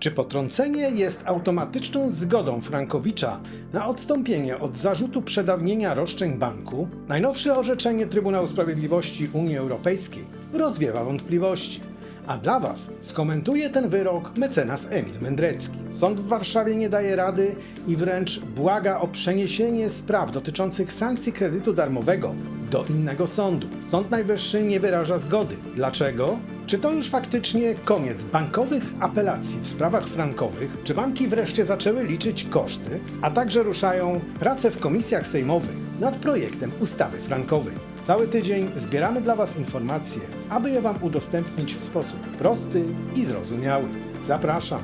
Czy potrącenie jest automatyczną zgodą Frankowicza na odstąpienie od zarzutu przedawnienia roszczeń banku? Najnowsze orzeczenie Trybunału Sprawiedliwości Unii Europejskiej rozwiewa wątpliwości. A dla Was skomentuje ten wyrok mecenas Emil Mędrecki. Sąd w Warszawie nie daje rady i wręcz błaga o przeniesienie spraw dotyczących sankcji kredytu darmowego do innego sądu. Sąd Najwyższy nie wyraża zgody. Dlaczego? Czy to już faktycznie koniec bankowych apelacji w sprawach frankowych? Czy banki wreszcie zaczęły liczyć koszty, a także ruszają prace w komisjach sejmowych nad projektem ustawy frankowej? Cały tydzień zbieramy dla Was informacje, aby je Wam udostępnić w sposób prosty i zrozumiały. Zapraszam!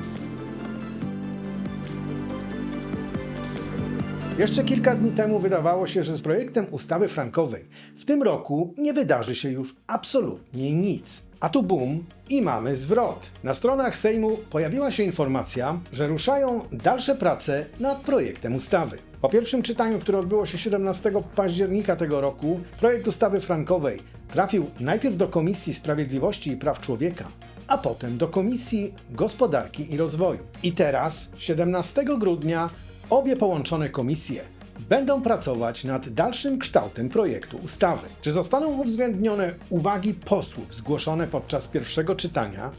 Jeszcze kilka dni temu wydawało się, że z projektem ustawy frankowej w tym roku nie wydarzy się już absolutnie nic. A tu bum i mamy zwrot. Na stronach Sejmu pojawiła się informacja, że ruszają dalsze prace nad projektem ustawy. Po pierwszym czytaniu, które odbyło się 17 października tego roku, projekt ustawy frankowej trafił najpierw do Komisji Sprawiedliwości i Praw Człowieka, a potem do Komisji Gospodarki i Rozwoju. I teraz, 17 grudnia, obie połączone komisje będą pracować nad dalszym kształtem projektu ustawy. Czy zostaną uwzględnione uwagi posłów zgłoszone podczas pierwszego czytania?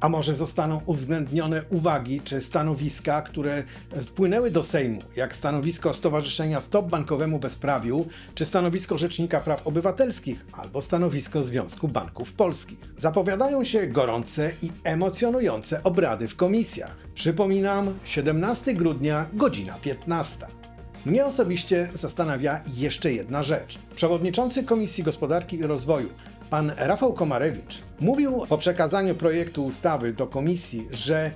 A może zostaną uwzględnione uwagi czy stanowiska, które wpłynęły do Sejmu, jak stanowisko Stowarzyszenia Stop Bankowemu Bezprawiu, czy stanowisko Rzecznika Praw Obywatelskich, albo stanowisko Związku Banków Polskich. Zapowiadają się gorące i emocjonujące obrady w komisjach. Przypominam, 17 grudnia, godzina 15. Mnie osobiście zastanawia jeszcze jedna rzecz. Przewodniczący Komisji Gospodarki i Rozwoju, pan Rafał Komarewicz, mówił po przekazaniu projektu ustawy do komisji, że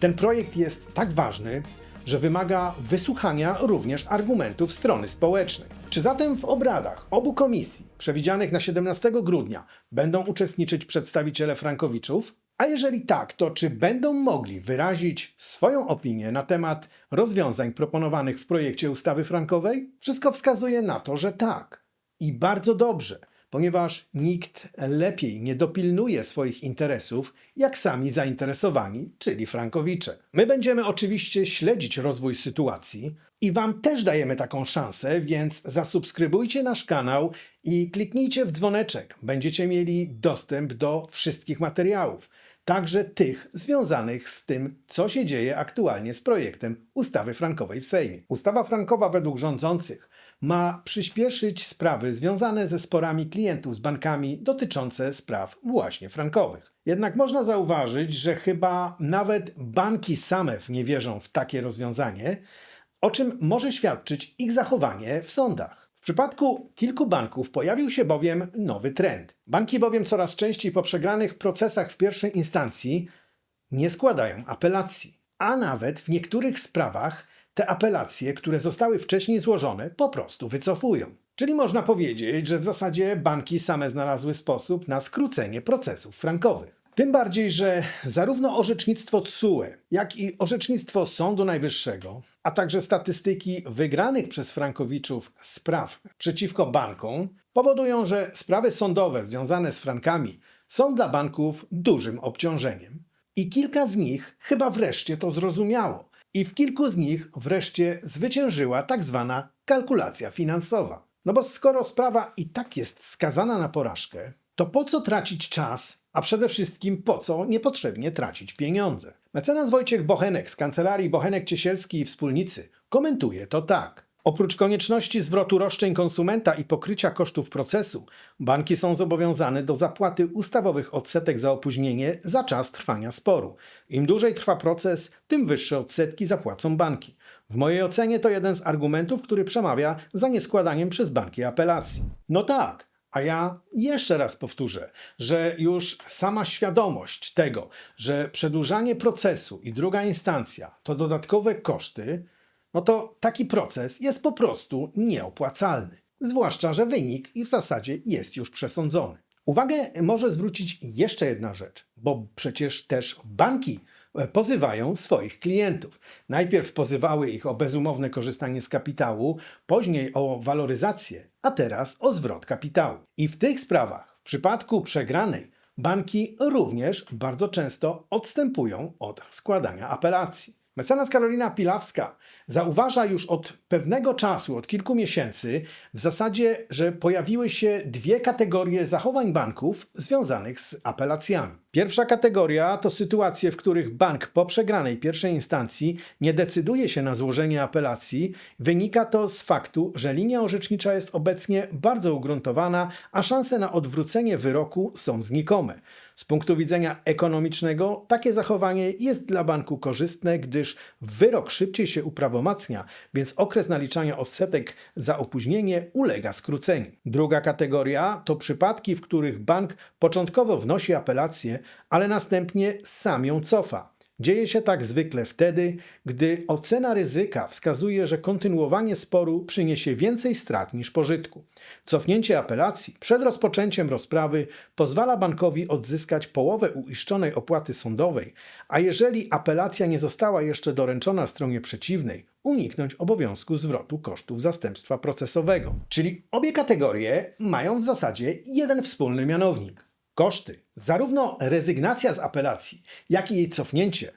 ten projekt jest tak ważny, że wymaga wysłuchania również argumentów strony społecznej. Czy zatem w obradach obu komisji, przewidzianych na 17 grudnia, będą uczestniczyć przedstawiciele Frankowiczów? A jeżeli tak, to czy będą mogli wyrazić swoją opinię na temat rozwiązań proponowanych w projekcie ustawy frankowej? Wszystko wskazuje na to, że tak. I bardzo dobrze, ponieważ nikt lepiej nie dopilnuje swoich interesów, jak sami zainteresowani, czyli frankowicze. My będziemy oczywiście śledzić rozwój sytuacji i Wam też dajemy taką szansę, więc zasubskrybujcie nasz kanał i kliknijcie w dzwoneczek. Będziecie mieli dostęp do wszystkich materiałów także tych związanych z tym, co się dzieje aktualnie z projektem ustawy frankowej w Sejmie. Ustawa frankowa według rządzących ma przyspieszyć sprawy związane ze sporami klientów z bankami dotyczące spraw właśnie frankowych. Jednak można zauważyć, że chyba nawet banki same nie wierzą w takie rozwiązanie, o czym może świadczyć ich zachowanie w sądach. W przypadku kilku banków pojawił się bowiem nowy trend. Banki bowiem coraz częściej po przegranych procesach w pierwszej instancji nie składają apelacji, a nawet w niektórych sprawach te apelacje, które zostały wcześniej złożone, po prostu wycofują. Czyli można powiedzieć, że w zasadzie banki same znalazły sposób na skrócenie procesów frankowych. Tym bardziej, że zarówno orzecznictwo TSUE, jak i orzecznictwo Sądu Najwyższego a także statystyki wygranych przez Frankowiczów spraw przeciwko bankom powodują, że sprawy sądowe związane z frankami są dla banków dużym obciążeniem. I kilka z nich chyba wreszcie to zrozumiało. I w kilku z nich wreszcie zwyciężyła tak zwana kalkulacja finansowa. No bo skoro sprawa i tak jest skazana na porażkę, to po co tracić czas, a przede wszystkim po co niepotrzebnie tracić pieniądze? Mecenas Wojciech Bochenek z kancelarii Bochenek-Ciesielski i Wspólnicy komentuje to tak. Oprócz konieczności zwrotu roszczeń konsumenta i pokrycia kosztów procesu, banki są zobowiązane do zapłaty ustawowych odsetek za opóźnienie za czas trwania sporu. Im dłużej trwa proces, tym wyższe odsetki zapłacą banki. W mojej ocenie to jeden z argumentów, który przemawia za nieskładaniem przez banki apelacji. No tak, a ja jeszcze raz powtórzę, że już sama świadomość tego, że przedłużanie procesu i druga instancja to dodatkowe koszty, no to taki proces jest po prostu nieopłacalny. Zwłaszcza, że wynik i w zasadzie jest już przesądzony. Uwagę może zwrócić jeszcze jedna rzecz, bo przecież też banki E, pozywają swoich klientów. Najpierw pozywały ich o bezumowne korzystanie z kapitału, później o waloryzację, a teraz o zwrot kapitału. I w tych sprawach, w przypadku przegranej, banki również bardzo często odstępują od składania apelacji. Mecenas Karolina Pilawska zauważa już od pewnego czasu, od kilku miesięcy, w zasadzie, że pojawiły się dwie kategorie zachowań banków związanych z apelacjami. Pierwsza kategoria to sytuacje, w których bank po przegranej pierwszej instancji nie decyduje się na złożenie apelacji. Wynika to z faktu, że linia orzecznicza jest obecnie bardzo ugruntowana, a szanse na odwrócenie wyroku są znikome. Z punktu widzenia ekonomicznego takie zachowanie jest dla banku korzystne, gdyż wyrok szybciej się uprawomacnia, więc okres naliczania odsetek za opóźnienie ulega skróceniu. Druga kategoria to przypadki, w których bank początkowo wnosi apelację, ale następnie sam ją cofa. Dzieje się tak zwykle wtedy, gdy ocena ryzyka wskazuje, że kontynuowanie sporu przyniesie więcej strat niż pożytku. Cofnięcie apelacji przed rozpoczęciem rozprawy pozwala bankowi odzyskać połowę uiszczonej opłaty sądowej, a jeżeli apelacja nie została jeszcze doręczona stronie przeciwnej, uniknąć obowiązku zwrotu kosztów zastępstwa procesowego. Czyli obie kategorie mają w zasadzie jeden wspólny mianownik koszty. Zarówno rezygnacja z apelacji, jak i jej cofnięcie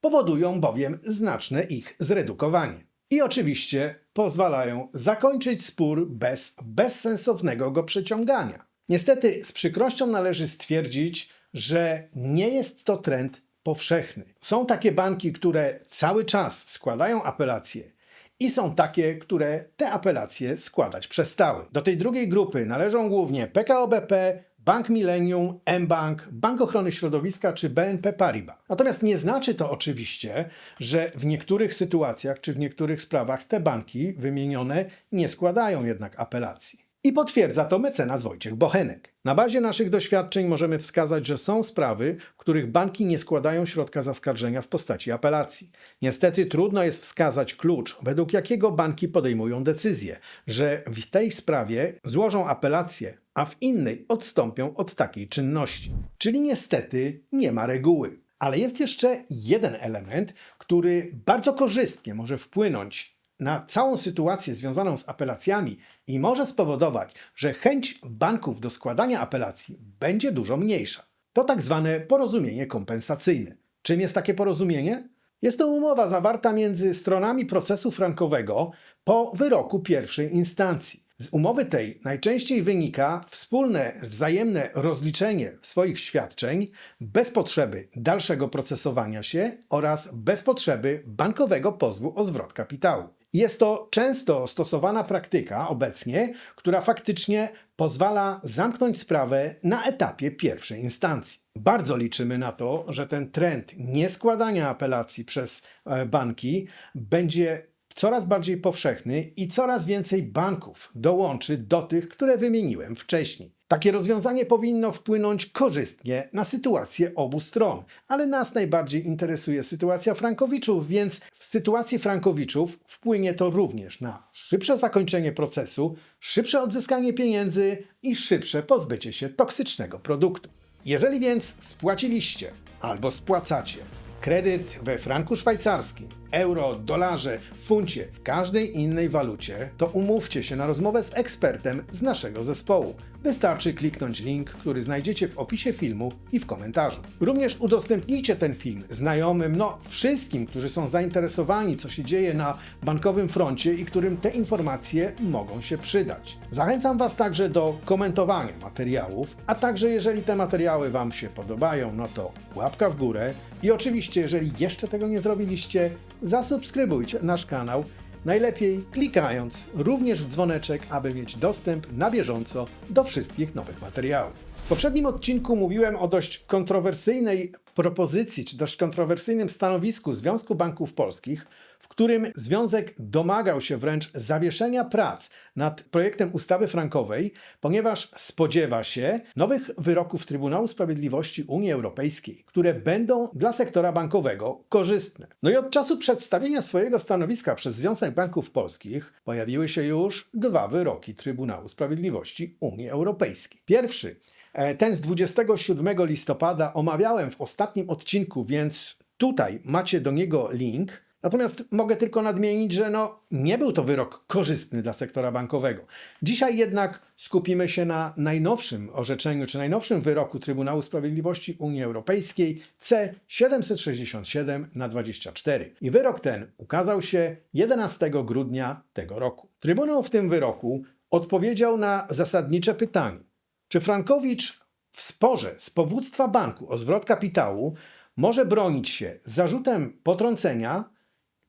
powodują bowiem znaczne ich zredukowanie. I oczywiście pozwalają zakończyć spór bez bezsensownego go przeciągania. Niestety, z przykrością należy stwierdzić, że nie jest to trend powszechny. Są takie banki, które cały czas składają apelacje i są takie, które te apelacje składać przestały. Do tej drugiej grupy należą głównie PKO BP, Bank Millennium, mBank, Bank Ochrony Środowiska czy BNP Paribas. Natomiast nie znaczy to oczywiście, że w niektórych sytuacjach czy w niektórych sprawach te banki wymienione nie składają jednak apelacji. I potwierdza to mecenas Wojciech Bochenek. Na bazie naszych doświadczeń możemy wskazać, że są sprawy, w których banki nie składają środka zaskarżenia w postaci apelacji. Niestety trudno jest wskazać klucz, według jakiego banki podejmują decyzję, że w tej sprawie złożą apelację, a w innej odstąpią od takiej czynności. Czyli niestety nie ma reguły. Ale jest jeszcze jeden element, który bardzo korzystnie może wpłynąć na całą sytuację związaną z apelacjami i może spowodować, że chęć banków do składania apelacji będzie dużo mniejsza. To tak zwane porozumienie kompensacyjne. Czym jest takie porozumienie? Jest to umowa zawarta między stronami procesu frankowego po wyroku pierwszej instancji. Z umowy tej najczęściej wynika wspólne, wzajemne rozliczenie swoich świadczeń bez potrzeby dalszego procesowania się oraz bez potrzeby bankowego pozwu o zwrot kapitału. Jest to często stosowana praktyka obecnie, która faktycznie pozwala zamknąć sprawę na etapie pierwszej instancji. Bardzo liczymy na to, że ten trend nieskładania apelacji przez e, banki będzie coraz bardziej powszechny i coraz więcej banków dołączy do tych, które wymieniłem wcześniej. Takie rozwiązanie powinno wpłynąć korzystnie na sytuację obu stron, ale nas najbardziej interesuje sytuacja Frankowiczów, więc w sytuacji Frankowiczów wpłynie to również na szybsze zakończenie procesu, szybsze odzyskanie pieniędzy i szybsze pozbycie się toksycznego produktu. Jeżeli więc spłaciliście albo spłacacie kredyt we franku szwajcarskim, euro, dolarze, funcie, w każdej innej walucie, to umówcie się na rozmowę z ekspertem z naszego zespołu. Wystarczy kliknąć link, który znajdziecie w opisie filmu i w komentarzu. Również udostępnijcie ten film znajomym, no wszystkim, którzy są zainteresowani, co się dzieje na bankowym froncie i którym te informacje mogą się przydać. Zachęcam Was także do komentowania materiałów, a także jeżeli te materiały Wam się podobają, no to łapka w górę i oczywiście, jeżeli jeszcze tego nie zrobiliście, zasubskrybujcie nasz kanał, najlepiej klikając również w dzwoneczek, aby mieć dostęp na bieżąco do wszystkich nowych materiałów. W poprzednim odcinku mówiłem o dość kontrowersyjnej propozycji, czy dość kontrowersyjnym stanowisku Związku Banków Polskich, w którym Związek domagał się wręcz zawieszenia prac nad projektem ustawy frankowej, ponieważ spodziewa się nowych wyroków Trybunału Sprawiedliwości Unii Europejskiej, które będą dla sektora bankowego korzystne. No i od czasu przedstawienia swojego stanowiska przez Związek Banków Polskich pojawiły się już dwa wyroki Trybunału Sprawiedliwości Unii Europejskiej. Pierwszy ten z 27 listopada omawiałem w ostatnim odcinku, więc tutaj macie do niego link. Natomiast mogę tylko nadmienić, że no, nie był to wyrok korzystny dla sektora bankowego. Dzisiaj jednak skupimy się na najnowszym orzeczeniu, czy najnowszym wyroku Trybunału Sprawiedliwości Unii Europejskiej C767 na 24. I wyrok ten ukazał się 11 grudnia tego roku. Trybunał w tym wyroku odpowiedział na zasadnicze pytanie, czy Frankowicz w sporze z powództwa banku o zwrot kapitału może bronić się zarzutem potrącenia,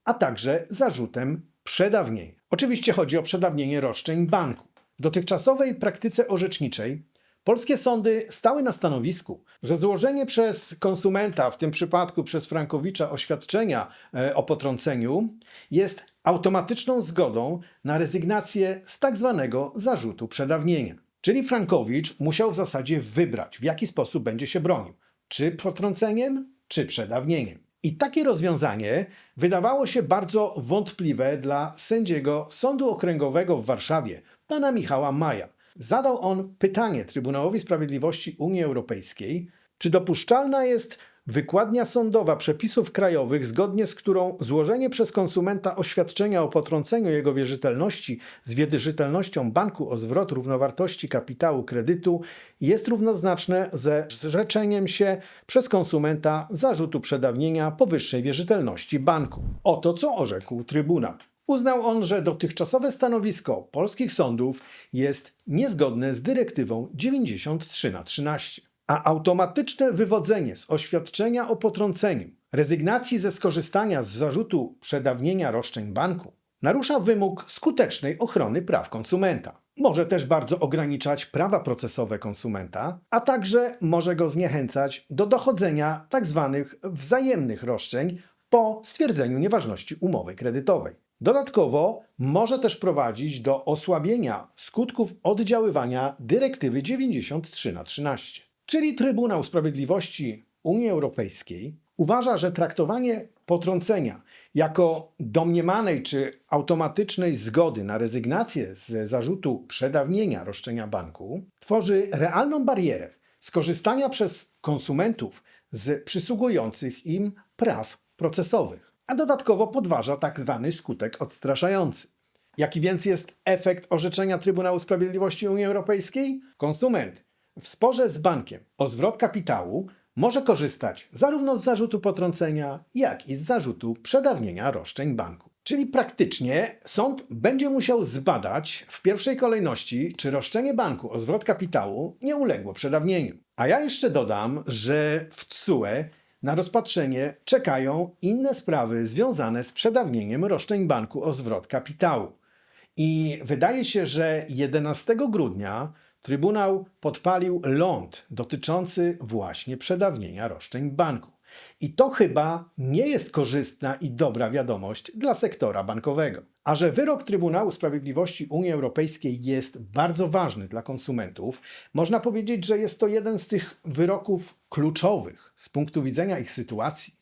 a także zarzutem przedawnienia. Oczywiście chodzi o przedawnienie roszczeń banku. W dotychczasowej praktyce orzeczniczej polskie sądy stały na stanowisku, że złożenie przez konsumenta, w tym przypadku przez Frankowicza, oświadczenia e, o potrąceniu jest automatyczną zgodą na rezygnację z tak zwanego zarzutu przedawnienia. Czyli Frankowicz musiał w zasadzie wybrać, w jaki sposób będzie się bronił: czy potrąceniem, czy przedawnieniem. I takie rozwiązanie wydawało się bardzo wątpliwe dla sędziego Sądu Okręgowego w Warszawie, pana Michała Maja. Zadał on pytanie Trybunałowi Sprawiedliwości Unii Europejskiej, czy dopuszczalna jest wykładnia sądowa przepisów krajowych, zgodnie z którą złożenie przez konsumenta oświadczenia o potrąceniu jego wierzytelności z wierzytelnością banku o zwrot równowartości kapitału kredytu jest równoznaczne ze zrzeczeniem się przez konsumenta zarzutu przedawnienia powyższej wierzytelności banku. Oto co orzekł Trybunał. Uznał on, że dotychczasowe stanowisko polskich sądów jest niezgodne z dyrektywą 93 na 13 a automatyczne wywodzenie z oświadczenia o potrąceniu rezygnacji ze skorzystania z zarzutu przedawnienia roszczeń banku narusza wymóg skutecznej ochrony praw konsumenta. Może też bardzo ograniczać prawa procesowe konsumenta, a także może go zniechęcać do dochodzenia tzw. wzajemnych roszczeń po stwierdzeniu nieważności umowy kredytowej. Dodatkowo może też prowadzić do osłabienia skutków oddziaływania dyrektywy 93 na 13. Czyli Trybunał Sprawiedliwości Unii Europejskiej uważa, że traktowanie potrącenia jako domniemanej czy automatycznej zgody na rezygnację z zarzutu przedawnienia roszczenia banku tworzy realną barierę skorzystania przez konsumentów z przysługujących im praw procesowych, a dodatkowo podważa tak zwany skutek odstraszający. Jaki więc jest efekt orzeczenia Trybunału Sprawiedliwości Unii Europejskiej? Konsument w sporze z bankiem o zwrot kapitału może korzystać zarówno z zarzutu potrącenia, jak i z zarzutu przedawnienia roszczeń banku. Czyli praktycznie sąd będzie musiał zbadać w pierwszej kolejności, czy roszczenie banku o zwrot kapitału nie uległo przedawnieniu. A ja jeszcze dodam, że w TSUE na rozpatrzenie czekają inne sprawy związane z przedawnieniem roszczeń banku o zwrot kapitału. I wydaje się, że 11 grudnia Trybunał podpalił ląd dotyczący właśnie przedawnienia roszczeń banku. I to chyba nie jest korzystna i dobra wiadomość dla sektora bankowego. A że wyrok Trybunału Sprawiedliwości Unii Europejskiej jest bardzo ważny dla konsumentów, można powiedzieć, że jest to jeden z tych wyroków kluczowych z punktu widzenia ich sytuacji.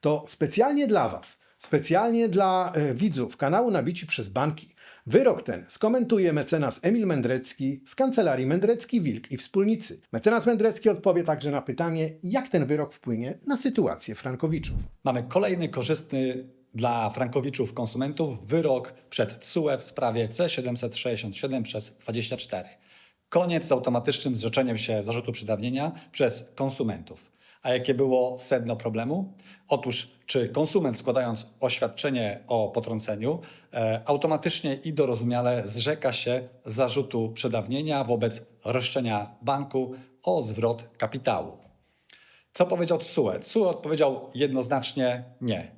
To specjalnie dla Was, specjalnie dla e, widzów kanału Nabici przez Banki, Wyrok ten skomentuje mecenas Emil Mędrecki z kancelarii Mędrecki-Wilk i Wspólnicy. Mecenas Mędrecki odpowie także na pytanie, jak ten wyrok wpłynie na sytuację Frankowiczów. Mamy kolejny korzystny dla Frankowiczów konsumentów wyrok przed TSUE w sprawie C767 przez 24. Koniec z automatycznym zrzeczeniem się zarzutu przedawnienia przez konsumentów. A jakie było sedno problemu? Otóż, czy konsument składając oświadczenie o potrąceniu e, automatycznie i dorozumiale zrzeka się zarzutu przedawnienia wobec roszczenia banku o zwrot kapitału? Co powiedział TSUE? TSUE odpowiedział jednoznacznie nie.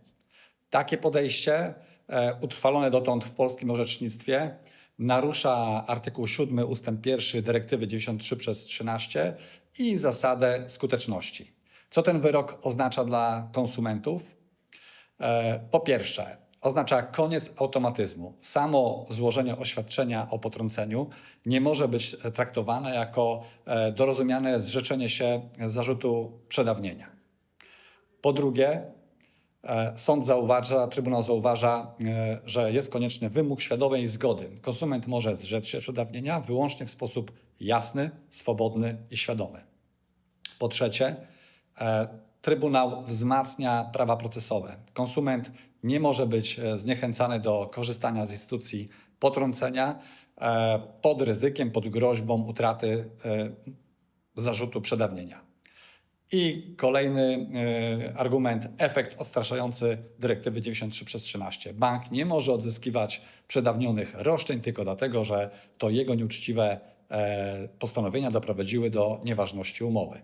Takie podejście, e, utrwalone dotąd w polskim orzecznictwie, narusza artykuł 7 ustęp 1 dyrektywy 93 przez 13 i zasadę skuteczności. Co ten wyrok oznacza dla konsumentów? E, po pierwsze, oznacza koniec automatyzmu. Samo złożenie oświadczenia o potrąceniu nie może być traktowane jako e, dorozumiane zrzeczenie się zarzutu przedawnienia. Po drugie, e, sąd zauważa, Trybunał zauważa, że jest konieczny wymóg świadomej zgody. Konsument może zrzec się przedawnienia wyłącznie w sposób jasny, swobodny i świadomy. Po trzecie, Trybunał wzmacnia prawa procesowe. Konsument nie może być e, zniechęcany do korzystania z instytucji potrącenia e, pod ryzykiem, pod groźbą utraty e, zarzutu przedawnienia. I kolejny e, argument, efekt odstraszający dyrektywy 93 przez 13. Bank nie może odzyskiwać przedawnionych roszczeń tylko dlatego, że to jego nieuczciwe e, postanowienia doprowadziły do nieważności umowy.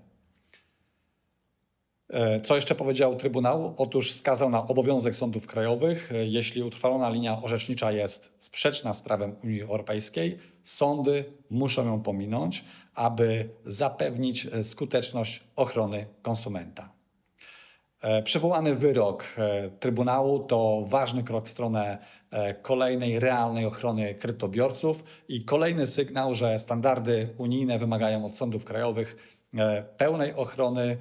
E, Co jeszcze powiedział Trybunał? Otóż wskazał na obowiązek sądów krajowych, e, jeśli utrwalona linia orzecznicza jest sprzeczna z prawem Unii Europejskiej, sądy muszą ją pominąć, aby zapewnić e, skuteczność ochrony konsumenta. Przywołany wyrok Trybunału to ważny krok w stronę kolejnej realnej ochrony kredytobiorców i kolejny sygnał, że standardy unijne wymagają od sądów krajowych pełnej ochrony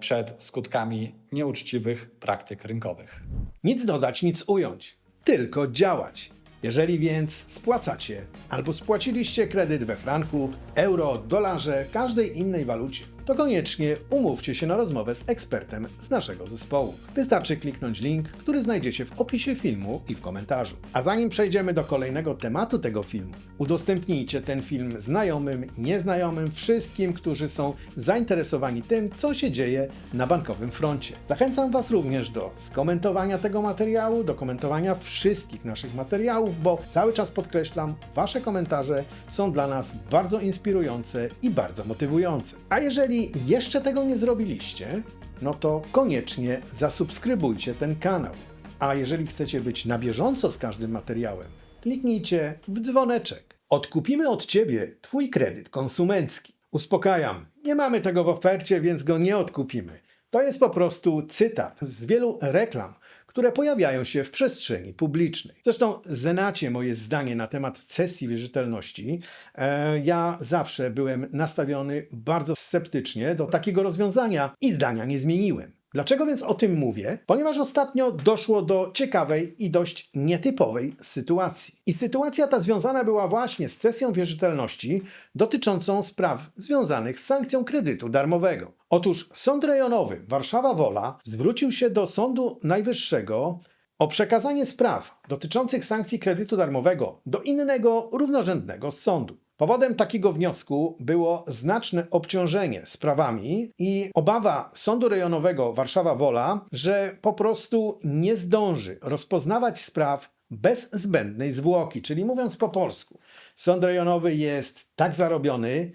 przed skutkami nieuczciwych praktyk rynkowych. Nic dodać, nic ująć, tylko działać. Jeżeli więc spłacacie albo spłaciliście kredyt we franku, euro, dolarze, każdej innej walucie, to koniecznie umówcie się na rozmowę z ekspertem z naszego zespołu. Wystarczy kliknąć link, który znajdziecie w opisie filmu i w komentarzu. A zanim przejdziemy do kolejnego tematu tego filmu, udostępnijcie ten film znajomym, nieznajomym, wszystkim, którzy są zainteresowani tym, co się dzieje na bankowym froncie. Zachęcam Was również do skomentowania tego materiału, do komentowania wszystkich naszych materiałów, bo cały czas podkreślam, Wasze komentarze są dla nas bardzo inspirujące i bardzo motywujące. A jeżeli jeszcze tego nie zrobiliście, no to koniecznie zasubskrybujcie ten kanał. A jeżeli chcecie być na bieżąco z każdym materiałem, kliknijcie w dzwoneczek. Odkupimy od Ciebie Twój kredyt konsumencki. Uspokajam, nie mamy tego w ofercie, więc go nie odkupimy. To jest po prostu cytat z wielu reklam, które pojawiają się w przestrzeni publicznej. Zresztą znacie moje zdanie na temat cesji wierzytelności. E, ja zawsze byłem nastawiony bardzo sceptycznie do takiego rozwiązania i zdania nie zmieniłem. Dlaczego więc o tym mówię? Ponieważ ostatnio doszło do ciekawej i dość nietypowej sytuacji. I sytuacja ta związana była właśnie z cesją wierzytelności dotyczącą spraw związanych z sankcją kredytu darmowego. Otóż Sąd Rejonowy Warszawa-Wola zwrócił się do Sądu Najwyższego o przekazanie spraw dotyczących sankcji kredytu darmowego do innego równorzędnego sądu. Powodem takiego wniosku było znaczne obciążenie sprawami i obawa Sądu Rejonowego Warszawa-Wola, że po prostu nie zdąży rozpoznawać spraw bez zbędnej zwłoki. Czyli mówiąc po polsku, Sąd Rejonowy jest tak zarobiony,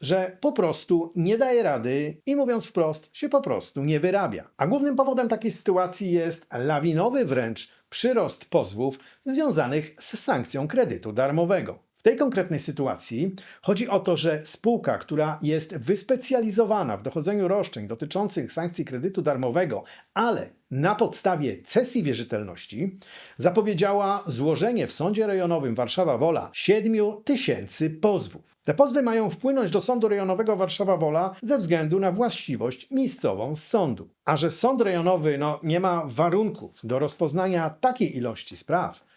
że po prostu nie daje rady i mówiąc wprost, się po prostu nie wyrabia. A głównym powodem takiej sytuacji jest lawinowy wręcz przyrost pozwów związanych z sankcją kredytu darmowego. W tej konkretnej sytuacji chodzi o to, że spółka, która jest wyspecjalizowana w dochodzeniu roszczeń dotyczących sankcji kredytu darmowego, ale na podstawie cesji wierzytelności, zapowiedziała złożenie w Sądzie Rejonowym Warszawa-Wola 7 tysięcy pozwów. Te pozwy mają wpłynąć do Sądu Rejonowego Warszawa-Wola ze względu na właściwość miejscową sądu. A że Sąd Rejonowy no, nie ma warunków do rozpoznania takiej ilości spraw,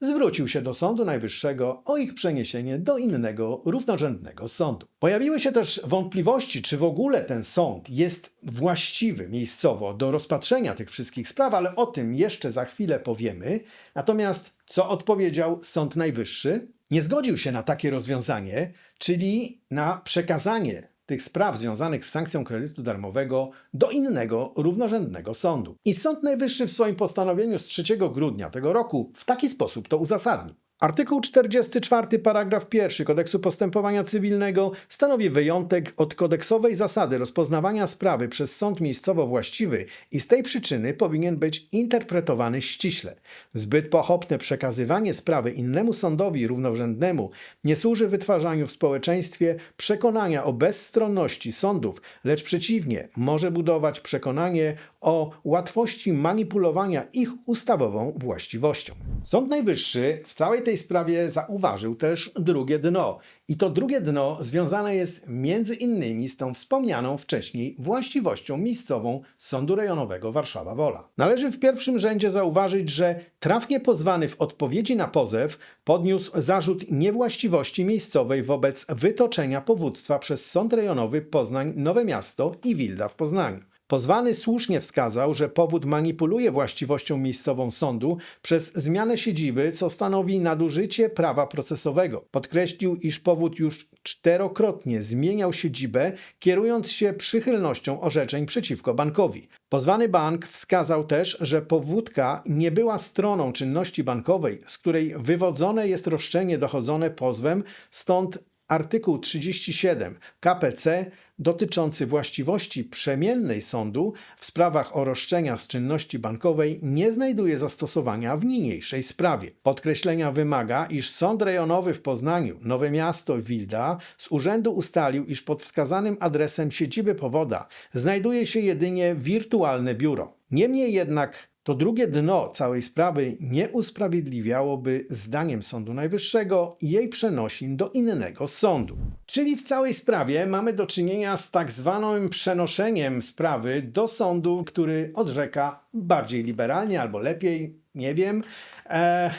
zwrócił się do Sądu Najwyższego o ich przeniesienie do innego, równorzędnego sądu. Pojawiły się też wątpliwości, czy w ogóle ten sąd jest właściwy miejscowo do rozpatrzenia tych wszystkich spraw, ale o tym jeszcze za chwilę powiemy. Natomiast co odpowiedział Sąd Najwyższy? Nie zgodził się na takie rozwiązanie, czyli na przekazanie tych spraw związanych z sankcją kredytu darmowego do innego, równorzędnego sądu. I Sąd Najwyższy w swoim postanowieniu z 3 grudnia tego roku w taki sposób to uzasadnił. Artykuł 44, paragraf 1 Kodeksu Postępowania Cywilnego stanowi wyjątek od kodeksowej zasady rozpoznawania sprawy przez sąd miejscowo właściwy i z tej przyczyny powinien być interpretowany ściśle. Zbyt pochopne przekazywanie sprawy innemu sądowi równorzędnemu nie służy wytwarzaniu w społeczeństwie przekonania o bezstronności sądów, lecz przeciwnie, może budować przekonanie o łatwości manipulowania ich ustawową właściwością. Sąd Najwyższy w całej tej sprawie zauważył też drugie dno. I to drugie dno związane jest między innymi z tą wspomnianą wcześniej właściwością miejscową Sądu Rejonowego Warszawa-Wola. Należy w pierwszym rzędzie zauważyć, że trafnie pozwany w odpowiedzi na pozew podniósł zarzut niewłaściwości miejscowej wobec wytoczenia powództwa przez Sąd Rejonowy Poznań Nowe Miasto i Wilda w Poznaniu. Pozwany słusznie wskazał, że powód manipuluje właściwością miejscową sądu przez zmianę siedziby, co stanowi nadużycie prawa procesowego. Podkreślił, iż powód już czterokrotnie zmieniał siedzibę, kierując się przychylnością orzeczeń przeciwko bankowi. Pozwany bank wskazał też, że powódka nie była stroną czynności bankowej, z której wywodzone jest roszczenie dochodzone pozwem, stąd artykuł 37 KPC dotyczący właściwości przemiennej sądu w sprawach o roszczenia z czynności bankowej nie znajduje zastosowania w niniejszej sprawie. Podkreślenia wymaga, iż Sąd Rejonowy w Poznaniu, Nowe Miasto Wilda z urzędu ustalił, iż pod wskazanym adresem siedziby powoda znajduje się jedynie wirtualne biuro. Niemniej jednak to drugie dno całej sprawy nie usprawiedliwiałoby zdaniem Sądu Najwyższego jej przenosin do innego sądu. Czyli w całej sprawie mamy do czynienia z tak zwanym przenoszeniem sprawy do sądu, który odrzeka bardziej liberalnie albo lepiej, nie wiem. E,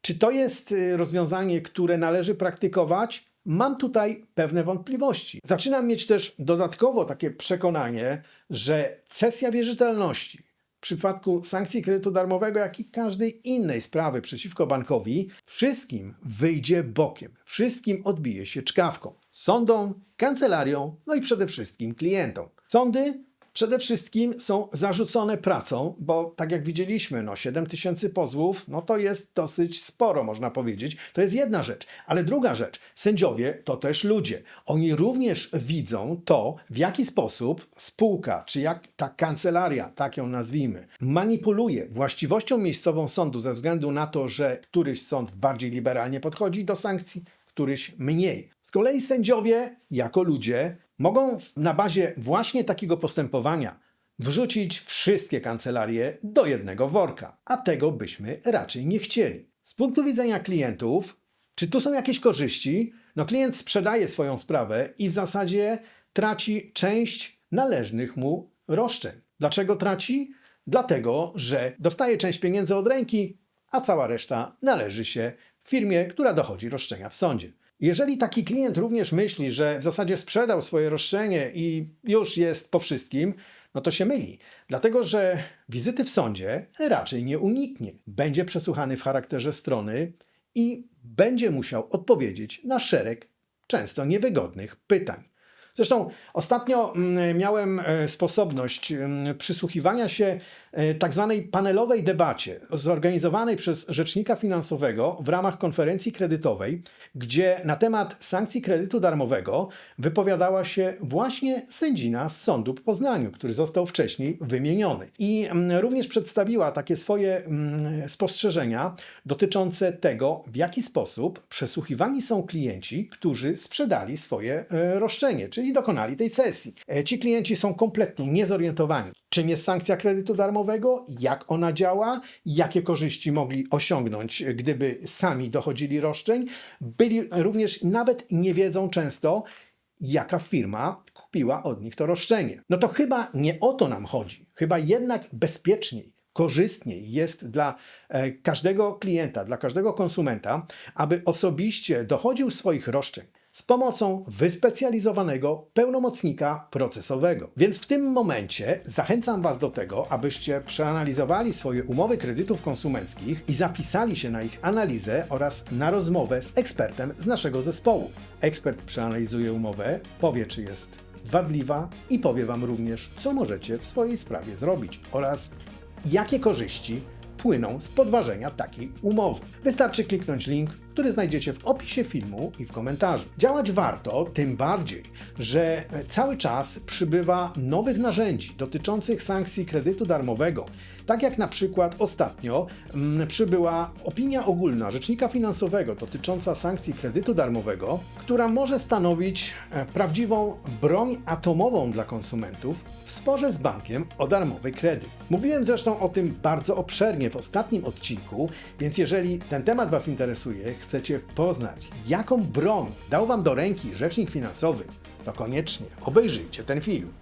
czy to jest y, rozwiązanie, które należy praktykować? Mam tutaj pewne wątpliwości. Zaczynam mieć też dodatkowo takie przekonanie, że cesja wierzytelności przypadku sankcji kredytu darmowego, jak i każdej innej sprawy przeciwko bankowi, wszystkim wyjdzie bokiem. Wszystkim odbije się czkawką. Sądom, kancelarią, no i przede wszystkim klientom. Sądy przede wszystkim są zarzucone pracą, bo tak jak widzieliśmy, no 7 tysięcy pozwów, no to jest dosyć sporo, można powiedzieć. To jest jedna rzecz. Ale druga rzecz, sędziowie to też ludzie. Oni również widzą to, w jaki sposób spółka, czy jak ta kancelaria, tak ją nazwijmy, manipuluje właściwością miejscową sądu ze względu na to, że któryś sąd bardziej liberalnie podchodzi do sankcji, któryś mniej. Z kolei sędziowie, jako ludzie, mogą na bazie właśnie takiego postępowania wrzucić wszystkie kancelarie do jednego worka, a tego byśmy raczej nie chcieli. Z punktu widzenia klientów, czy tu są jakieś korzyści? No klient sprzedaje swoją sprawę i w zasadzie traci część należnych mu roszczeń. Dlaczego traci? Dlatego, że dostaje część pieniędzy od ręki, a cała reszta należy się firmie, która dochodzi roszczenia w sądzie. Jeżeli taki klient również myśli, że w zasadzie sprzedał swoje roszczenie i już jest po wszystkim, no to się myli. Dlatego, że wizyty w sądzie raczej nie uniknie. Będzie przesłuchany w charakterze strony i będzie musiał odpowiedzieć na szereg często niewygodnych pytań. Zresztą ostatnio mm, miałem e, sposobność mm, przysłuchiwania się e, tak zwanej panelowej debacie zorganizowanej przez rzecznika finansowego w ramach konferencji kredytowej, gdzie na temat sankcji kredytu darmowego wypowiadała się właśnie sędzina z sądu w Poznaniu, który został wcześniej wymieniony. I mm, również przedstawiła takie swoje spostrzeżenia dotyczące tego, w jaki sposób przesłuchiwani są klienci, którzy sprzedali swoje e, roszczenie, czyli dokonali tej cesji. E, Ci klienci są kompletnie niezorientowani. Czym jest sankcja kredytu darmowego, jak ona działa, jakie korzyści mogli osiągnąć, e, gdyby sami dochodzili roszczeń. Byli również nawet nie wiedzą często, jaka firma kupiła od nich to roszczenie. No to chyba nie o to nam chodzi. Chyba jednak bezpieczniej, korzystniej jest dla e, każdego klienta, dla każdego konsumenta, aby osobiście dochodził swoich roszczeń z pomocą wyspecjalizowanego pełnomocnika procesowego. Więc w tym momencie zachęcam Was do tego, abyście przeanalizowali swoje umowy kredytów konsumenckich i zapisali się na ich analizę oraz na rozmowę z ekspertem z naszego zespołu. Ekspert przeanalizuje umowę, powie czy jest wadliwa i powie Wam również, co możecie w swojej sprawie zrobić oraz jakie korzyści płyną z podważenia takiej umowy. Wystarczy kliknąć link, który znajdziecie w opisie filmu i w komentarzu. Działać warto, tym bardziej, że cały czas przybywa nowych narzędzi dotyczących sankcji kredytu darmowego. Tak jak na przykład ostatnio mm, przybyła opinia ogólna Rzecznika Finansowego dotycząca sankcji kredytu darmowego, która może stanowić e, prawdziwą broń atomową dla konsumentów w sporze z bankiem o darmowy kredyt. Mówiłem zresztą o tym bardzo obszernie w ostatnim odcinku, więc jeżeli ten temat Was interesuje, chcecie poznać, jaką broń dał Wam do ręki Rzecznik Finansowy, to koniecznie obejrzyjcie ten film.